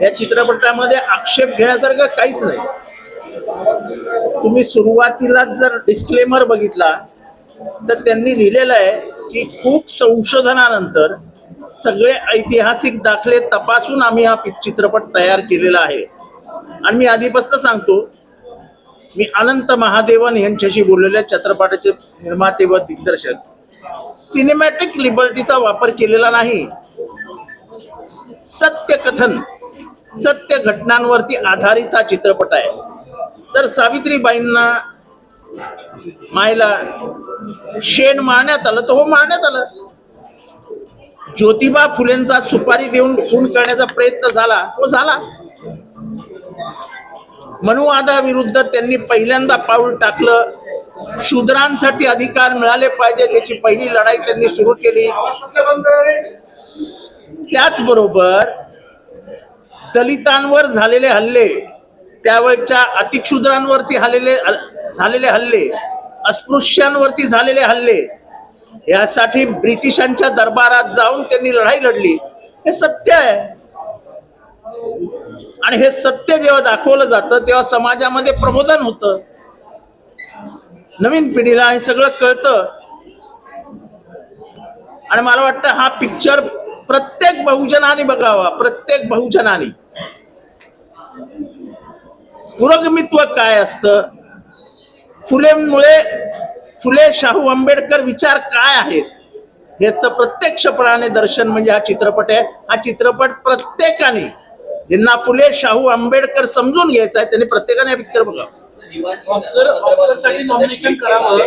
या चित्रपटामध्ये आक्षेप घेण्यासारखं काहीच नाही. तुम्ही सुरुवातीला जर डिस्क्लेमर बघितला तर त्यांनी लिहिलेलं आहे की खूप संशोधनानंतर सगळे ऐतिहासिक दाखले तपासून आम्ही हा चित्रपट तयार केलेला आहे. आणि मी आधीपासून सांगतो मी अनंत महादेवन यांच्याशी बोललेल्या चित्रपटाचे निर्माते व दिग्दर्शक. सिनेमॅटिक लिबर्टीचा वापर केलेला नाही. सत्य कथन सत्य घटनांवरती आधारित हा चित्रपट आहे. तर सावित्रीबाईंना मायला शेण मारण्यात आलं. तर हो मारण्यात आलं. ज्योतिबा फुलेंचा सुपारी देऊन खून करण्याचा प्रयत्न झाला. हो झाला. मनुवादाविरुद्ध त्यांनी पहिल्यांदा पाऊल टाकलं. शूद्रांसाठी अधिकार मिळाले पाहिजे त्याची पहिली लढाई त्यांनी सुरू केली. त्याचबरोबर दलितांवर झालेले हल्ले त्यावेळच्या अतिक्षुद्रांवरती हल्लेले झालेले हल्ले अस्पृश्यांवरती झालेले हल्ले यासाठी ब्रिटिशांच्या दरबारात जाऊन त्यांनी लढाई लढली. हे सत्य आहे. आणि हे सत्य जेव्हा दाखवलं जातं तेव्हा समाजामध्ये प्रबोधन होतं. नवीन पिढीला हे सगळं कळतं. आणि मला वाटतं हा पिक्चर प्रत्येक बहुजनाने बघावा प्रत्येक बहुजनाने. पुरोगमित्व काय असतं? फुलेमुळे फुले शाहू आंबेडकर विचार काय आहेत? याचं प्रत्यक्षपणाने दर्शन म्हणजे हा चित्रपट आहे. हा चित्रपट प्रत्येकाने ज्यांना फुले शाहू आंबेडकर समजून घ्यायचा आहे त्यांनी प्रत्येकाने हा पिक्चर बघावा. ऑस्कर ऑस्करसाठी नॉमिनेशन करावं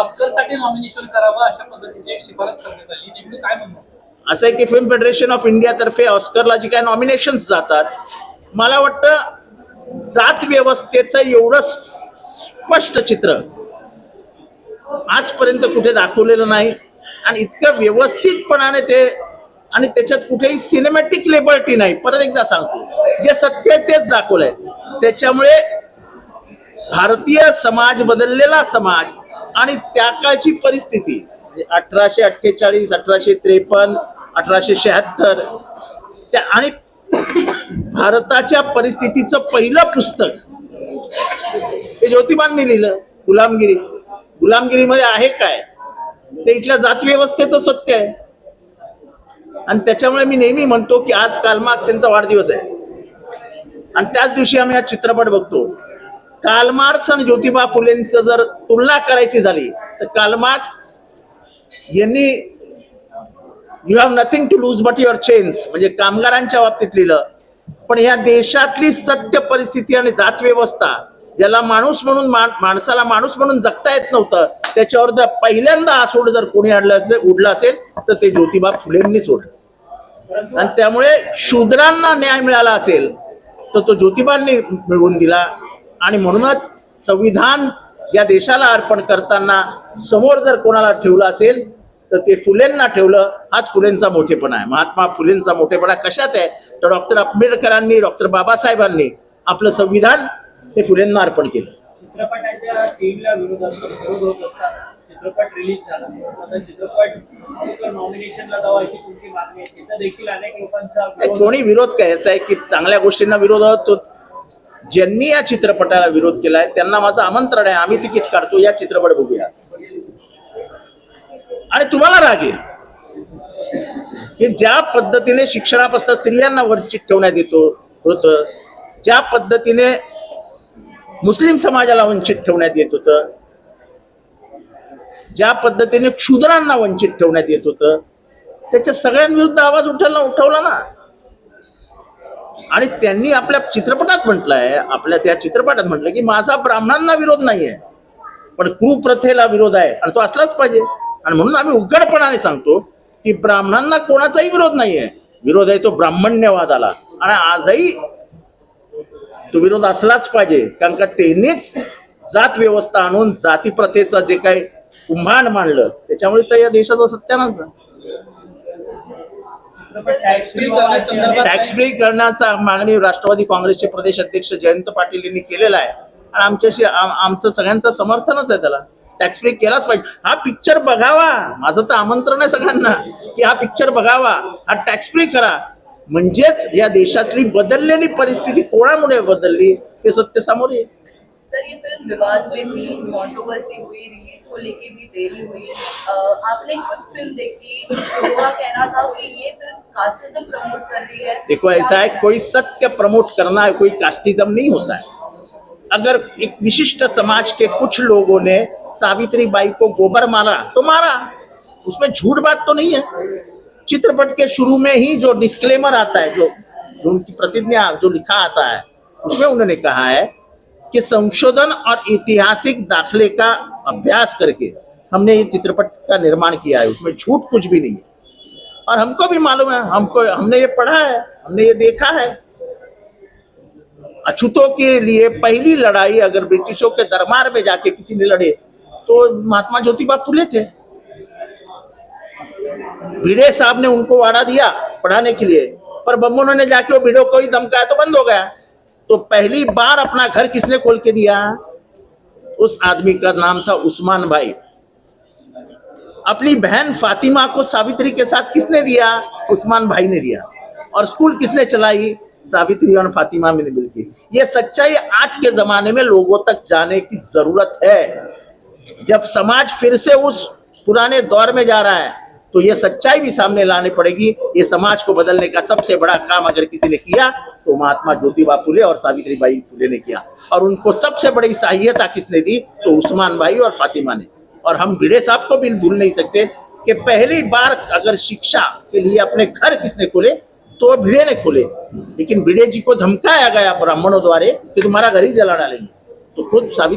ऑस्करसाठी नॉमिनेशन करावं अशा पद्धतीची एक शिफारस करण्यात आली. नेमकी काय म्हणणं? असं आहे की फिल्म फेडरेशन ऑफ इंडियातर्फे ऑस्करला जी काय नॉमिनेशन्स जातात मला वाटतं जात व्यवस्थेचं एवढं स्पष्ट चित्र आजपर्यंत कुठे दाखवलेलं नाही. आणि इतकं व्यवस्थितपणाने ते आणि त्याच्यात कुठेही सिनेमॅटिक लिबर्टी नाही. परत एकदा सांगतो जे सत्य आहे तेच दाखवलंय त्याच्यामुळे भारतीय समाज बदललेला समाज आणि त्या काळची परिस्थिती म्हणजे अठराशे अठ्ठेचाळीस अठराशे त्रेपन्न अठराशे शहात्तर. त्या आणि भारताच्या परिस्थितीचं पहिलं पुस्तक. हे ज्योतिबांनी लिहिलं गुलामगिरी. गुलामगिरीमध्ये आहे काय? ते इथल्या जातव्यवस्थेचं सत्य आहे. आणि त्याच्यामुळे मी नेहमी म्हणतो की आज कालमार्क्स यांचा वाढदिवस आहे. आणि त्याच दिवशी आम्ही हा चित्रपट बघतो. कालमार्क्स आणि ज्योतिबा फुलेंचं जर तुलना करायची झाली तर कालमार्क्स यांनी you have nothing to lose but your chains म्हणजे कामगारांच्या बाबतीत लिहिलं. पण या देशातली सत्य परिस्थिती आणि जात व्यवस्था ज्याला माणूस म्हणून माणसाला माणूस म्हणून जगता येत नव्हतं त्याच्यावर जर पहिल्यांदा आसोड जर कोणी आणलं असेल उडलं असेल तर ते ज्योतिबा फुलेंनीच ओढलं. आणि त्यामुळे शूद्रांना न्याय मिळाला असेल तर तो ज्योतिबांनी मिळवून दिला. आणि म्हणूनच संविधान या देशाला अर्पण करताना समोर जर कोणाला ठेवलं असेल तर ते फुलेंना ठेवलं हाच फुलेंचा मोठेपणा आहे. महात्मा फुलेंचा मोठेपणा कशात आहे? तर डॉक्टर आंबेडकरांनी डॉक्टर बाबासाहेबांनी आपलं संविधान हे फुलेंना अर्पण केलं. चित्रपटाच्या सीनला विरोध असतो विरोध होत असताना चित्रपट रिलीज झाला. आता चित्रपट ऑस्कर नॉमिनेशनला जावा अशी तुमची मागणी आहे. तिथं देखील अनेक लोकांचा नाही, विरोध कोणी विरोध काय? असं आहे की चांगल्या गोष्टींना विरोध होतोच ज्यांनी या चित्रपटाला विरोध केलाय त्यांना माझं आमंत्रण आहे आम्ही तिकीट काढतो या चित्रपट बघूया. आणि तुम्हाला राग येईल. की ज्या पद्धतीने शिक्षणापासून स्त्रियांना वंचित ठेवण्यात येतो होतं ज्या पद्धतीने मुस्लिम समाजाला वंचित ठेवण्यात येत होतं ज्या पद्धतीने क्षुद्रांना वंचित ठेवण्यात येत होतं त्याच्या सगळ्यांविरुद्ध आवाज उठवला उठवला ना. आणि त्यांनी आपल्या चित्रपटात म्हटलंय आपल्या त्या चित्रपटात म्हटलं की माझा ब्राह्मणांना विरोध नाहीये पण कुप्रथेला विरोध आहे आणि तो असलाच पाहिजे. आणि म्हणून आम्ही उघडपणाने सांगतो की ब्राह्मणांना कोणाचाही विरोध नाहीये. विरोध आहे तो ब्राह्मण्यवादाला. आणि आजही तो विरोध असलाच पाहिजे कारण का त्यांनीच जात व्यवस्था आणून जाती प्रथेचा जे काही कुंभाण मांडलं त्याच्यामुळे तर या देशाचा सत्यानाच टॅक्स फ्री टॅक्स करण्याचा मागणी राष्ट्रवादी काँग्रेसचे प्रदेश अध्यक्ष जयंत पाटील यांनी केलेला आहे. आणि आमच्याशी आमचं सगळ्यांचं समर्थनच आहे त्याला. टॅक्स फ्री केलाच पाहिजे. हा पिक्चर बघावा. माझं तर आमंत्रण आहे सगळ्यांना की हा पिक्चर बघावा. हा टॅक्स फ्री करा. म्हणजेच या देशातली बदललेली परिस्थिती कोणामुळे बदलली हे सत्य समोर येईल. सर ये फिल्म विवाद में थी कंट्रोवर्सी हुई रिलीज को लेके भी देरी हुई. अ, आपने खुद फिल्म देखी हुआ कहना था कि ये फिल्म कास्टिज्म प्रमोट कर रही है। देखो ऐसा है कोई सत्य प्रमोट करना है कोई कास्टिज्म नहीं होता है। अगर एक विशिष्ट समाज के कुछ लोगों ने सावित्री बाई को गोबर मारा तो मारा। उसमें झूठ बात तो नहीं है। चित्रपट के शुरू में ही जो डिस्क्लेमर आता है, जो उनकी प्रतिज्ञा, जो लिखा आता है, उसमें उन्होंने कहा है कि संशोधन और ऐतिहासिक दाखले का अभ्यास करके हमने ये चित्रपट का निर्माण किया है। उसमें झूठ कुछ भी नहीं है। और हमको भी मालूम है, हमको, हमने ये पढ़ा है, हमने ये देखा है। अछूतों के लिए पहली लड़ाई अगर ब्रिटिशों के दरबार में जाके किसी ने लड़े तो महात्मा ज्योतिबा फुले थे। भिड़े साहब ने उनको वाड़ा दिया पढ़ाने के लिए, पर बम्बों ने जाके वो भिड़ो को ही धमकाया तो बंद हो गया। तो पहली बार अपना घर किसने खोल के दिया? उस आदमी का नाम था उस्मान भाई। अपनी बहन फातिमा को सावित्री के साथ किसने दिया? उस्मान भाई ने दिया। और स्कूल किसने चलाई? सावित्री और फातिमा में मिलकर ये सच्चाई आज के जमाने में लोगों तक जाने की ज़रूरत है। जब समाज फिर से उस पुराने दौर में जा रहा है तो ये सच्चाई भी सामने लानी पड़ेगी। ये समाज को बदलने का सबसे बड़ा काम अगर किसी ने किया तो महात्मा ज्योतिबा फुले और सावित्री बाई फुले ने किया। और उनको सबसे बड़ी सहायता किसने दी? तो उस्मान भाई और फातिमा ने। और हम भिड़े साहब को भी भूल नहीं सकते कि पहली बार अगर शिक्षा के लिए अपने घर किसने खोले तो भिड़े ने खोले। लेकिन भिड़े जी को धमकाया गया ब्राह्मणों द्वारा कि तुम्हारा घर ही जला डालेंगे। तो खुद सावित्री